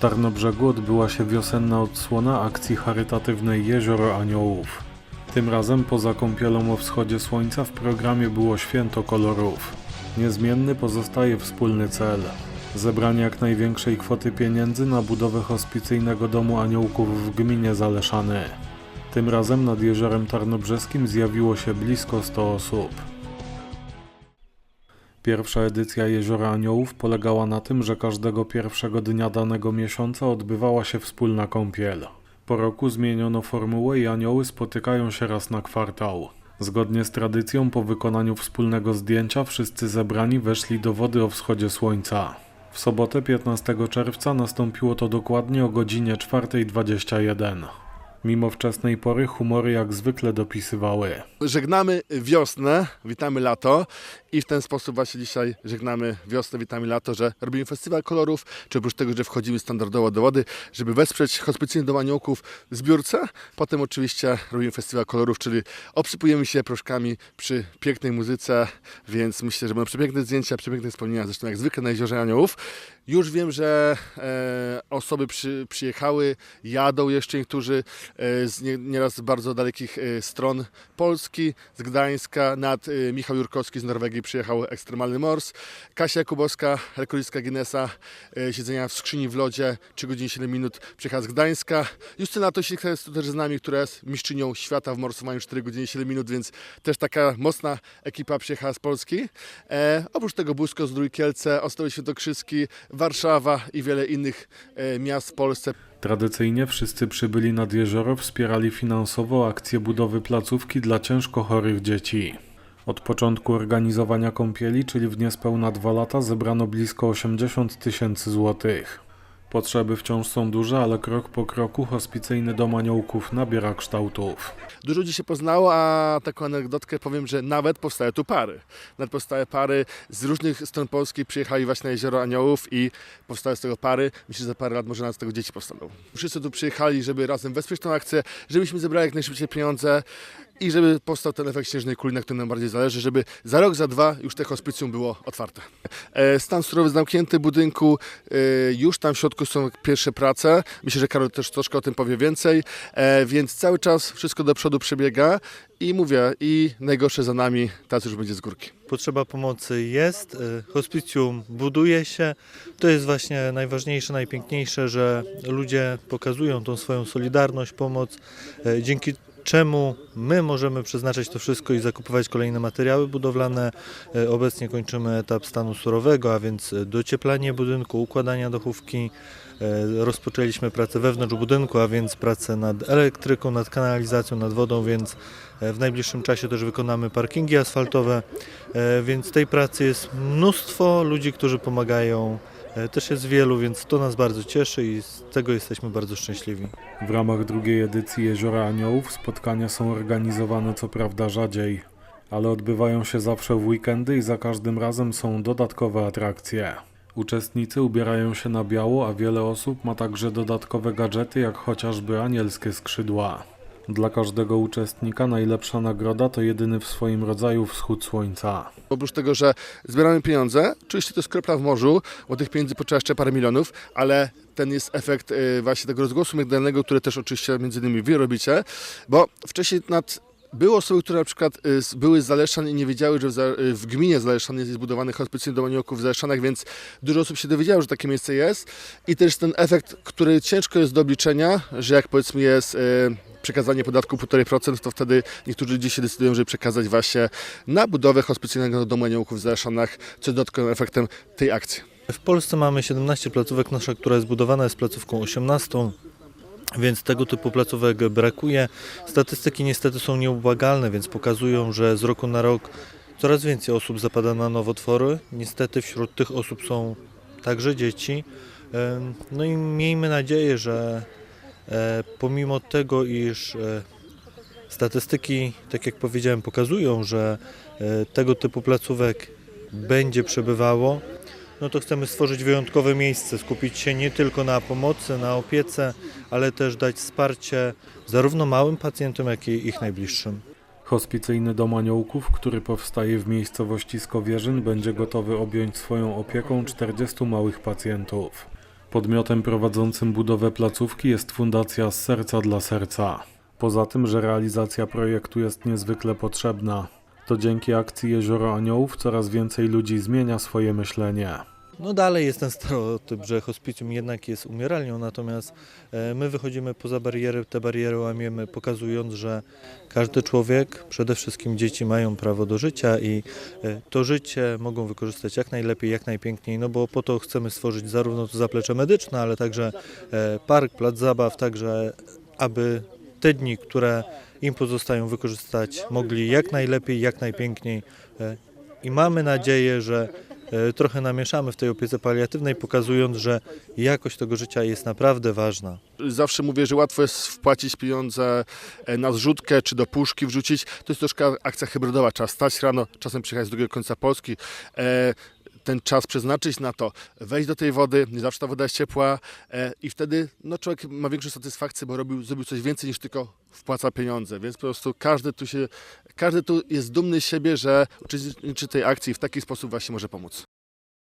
Tarnobrzegu odbyła się wiosenna odsłona akcji charytatywnej Jezioro Aniołów. Tym razem poza kąpielą o wschodzie słońca w programie było święto kolorów. Niezmienny pozostaje wspólny cel. Zebranie jak największej kwoty pieniędzy na budowę hospicyjnego domu aniołków w gminie Zaleszany. Tym razem nad jeziorem Tarnobrzeskim zjawiło się blisko 100 osób. Pierwsza edycja Jeziora Aniołów polegała na tym, że każdego pierwszego dnia danego miesiąca odbywała się wspólna kąpiel. Po roku zmieniono formułę i anioły spotykają się raz na kwartał. Zgodnie z tradycją, po wykonaniu wspólnego zdjęcia wszyscy zebrani weszli do wody o wschodzie słońca. W sobotę 15 czerwca nastąpiło to dokładnie o godzinie 4.21. Mimo wczesnej pory humory jak zwykle dopisywały. Żegnamy wiosnę, witamy lato i w ten sposób właśnie dzisiaj żegnamy wiosnę, witamy lato, że robimy festiwal kolorów, czy oprócz tego, że wchodzimy standardowo do wody, żeby wesprzeć hospicyjny dom aniołków zbiórce. Potem oczywiście robimy festiwal kolorów, czyli obsypujemy się proszkami przy pięknej muzyce, więc myślę, że będą przepiękne zdjęcia, przepiękne wspomnienia, zresztą jak zwykle na Jeziorze Aniołów. Już wiem, że e, osoby przy, przyjechały, jadą jeszcze niektórzy e, z nie, nieraz bardzo dalekich e, stron Polski, z Gdańska, nad e, Michał Jurkowski z Norwegii przyjechał ekstremalny mors, Kasia Jakubowska, rekordzistka Guinnessa, e, siedzenia w skrzyni w lodzie, 3 godziny 7 minut, przyjechała z Gdańska. Justyna Tosika jest też z nami, która jest mistrzynią świata w morsowaniu 4 godziny 7 minut, więc też taka mocna ekipa przyjechała z Polski. E, oprócz tego Busko, Zdrój, Kielce, Ostrowie Świętokrzyski, Warszawa i wiele innych e, miast w Polsce. Tradycyjnie wszyscy przybyli nad jezioro wspierali finansowo akcję budowy placówki dla ciężko chorych dzieci. Od początku organizowania kąpieli, czyli w niespełna dwa lata, zebrano blisko 80 tysięcy złotych. Potrzeby wciąż są duże, ale krok po kroku hospicyjny dom aniołków nabiera kształtów. Dużo ludzi się poznało, a taką anegdotkę powiem, że nawet powstały tu pary. Nawet powstały pary z różnych stron Polski, przyjechali właśnie na Jezioro Aniołów i powstały z tego pary. Myślę, że za parę lat może nawet z tego dzieci powstaną. Wszyscy tu przyjechali, żeby razem wesprzeć tę akcję, żebyśmy zebrali jak najszybciej pieniądze i żeby powstał ten efekt śnieżnej kuli, na którym nam bardziej zależy, żeby za rok, za dwa już te hospicjum było otwarte. E, Stan surowy zamknięty budynku, e, już tam w środku są pierwsze prace. Myślę, że Karol też troszkę o tym powie więcej, e, więc cały czas wszystko do przodu przebiega i mówię, i najgorsze za nami, teraz już będzie z górki. Potrzeba pomocy jest, hospicjum buduje się. To jest właśnie najważniejsze, najpiękniejsze, że ludzie pokazują tą swoją solidarność, pomoc, dzięki czemu my możemy przeznaczać to wszystko i zakupować kolejne materiały budowlane. Y, Obecnie kończymy etap stanu surowego, a więc y, docieplanie budynku, układania dochówki. Y, Rozpoczęliśmy pracę wewnątrz budynku, a więc pracę nad elektryką, nad kanalizacją, nad wodą, więc w najbliższym czasie też wykonamy parkingi asfaltowe. E, Więc tej pracy jest mnóstwo ludzi, którzy pomagają. E, Też jest wielu, więc to nas bardzo cieszy i z tego jesteśmy bardzo szczęśliwi. W ramach drugiej edycji Jeziora Aniołów spotkania są organizowane co prawda rzadziej, ale odbywają się zawsze w weekendy i za każdym razem są dodatkowe atrakcje. Uczestnicy ubierają się na biało, a wiele osób ma także dodatkowe gadżety, jak chociażby anielskie skrzydła. Dla każdego uczestnika najlepsza nagroda to jedyny w swoim rodzaju wschód słońca. Oprócz tego, że zbieramy pieniądze, oczywiście to jest kropla w morzu, bo tych pieniędzy potrzeba jeszcze parę milionów, ale ten jest efekt y, właśnie tego rozgłosu medialnego, który też oczywiście między innymi wy robicie, bo wcześniej nad były osoby, które na przykład y, były z Zaleszan i nie wiedziały, że w, y, gminie Zaleszan jest zbudowany dom aniołków w Zaleszanach, więc dużo osób się dowiedziało, że takie miejsce jest. I też ten efekt, który ciężko jest do obliczenia, że jak powiedzmy jest y, przekazanie podatku 1,5%, to wtedy niektórzy ludzie się decydują, żeby przekazać właśnie na budowę hospicyjnego domu aniołków w Zaleszanach, co dodatkowym efektem tej akcji. W Polsce mamy 17 placówek. Nasza, która jest budowana, jest placówką 18. Więc tego typu placówek brakuje. Statystyki niestety są nieubłagalne, więc pokazują, że z roku na rok coraz więcej osób zapada na nowotwory. Niestety wśród tych osób są także dzieci. No i miejmy nadzieję, że e, pomimo tego, iż e, statystyki, tak jak powiedziałem, pokazują, że e, tego typu placówek będzie przebywało, no to chcemy stworzyć wyjątkowe miejsce, skupić się nie tylko na pomocy, na opiece, ale też dać wsparcie zarówno małym pacjentom, jak i ich najbliższym. Hospicyjny dom aniołków, który powstaje w miejscowości Skowierzyn, będzie gotowy objąć swoją opieką 40 małych pacjentów. Podmiotem prowadzącym budowę placówki jest Fundacja Z Serca dla Serca. Poza tym, że realizacja projektu jest niezwykle potrzebna, to dzięki akcji Jezioro Aniołów coraz więcej ludzi zmienia swoje myślenie. No dalej jest ten stereotyp, że hospicjum jednak jest umieralnią, natomiast e, my wychodzimy poza bariery, te bariery łamiemy, pokazując, że każdy człowiek, przede wszystkim dzieci mają prawo do życia i e, to życie mogą wykorzystać jak najlepiej, jak najpiękniej, no bo po to chcemy stworzyć zarówno to zaplecze medyczne, ale także e, park, plac zabaw, także aby te dni, które im pozostają wykorzystać, mogli jak najlepiej, jak najpiękniej e, i mamy nadzieję, że e, trochę namieszamy w tej opiece paliatywnej, pokazując, że jakość tego życia jest naprawdę ważna. Zawsze mówię, że łatwo jest wpłacić pieniądze e, na zrzutkę czy do puszki wrzucić. To jest troszkę akcja hybrydowa. Trzeba stać rano, czasem przyjechać z drugiego końca Polski. Ten czas przeznaczyć na to, wejść do tej wody, nie zawsze ta woda jest ciepła e, i wtedy no, człowiek ma większą satysfakcję, bo robił, zrobił coś więcej niż tylko wpłaca pieniądze, więc po prostu każdy tu się, każdy tu jest dumny z siebie, że uczestniczy tej akcji i w taki sposób właśnie może pomóc.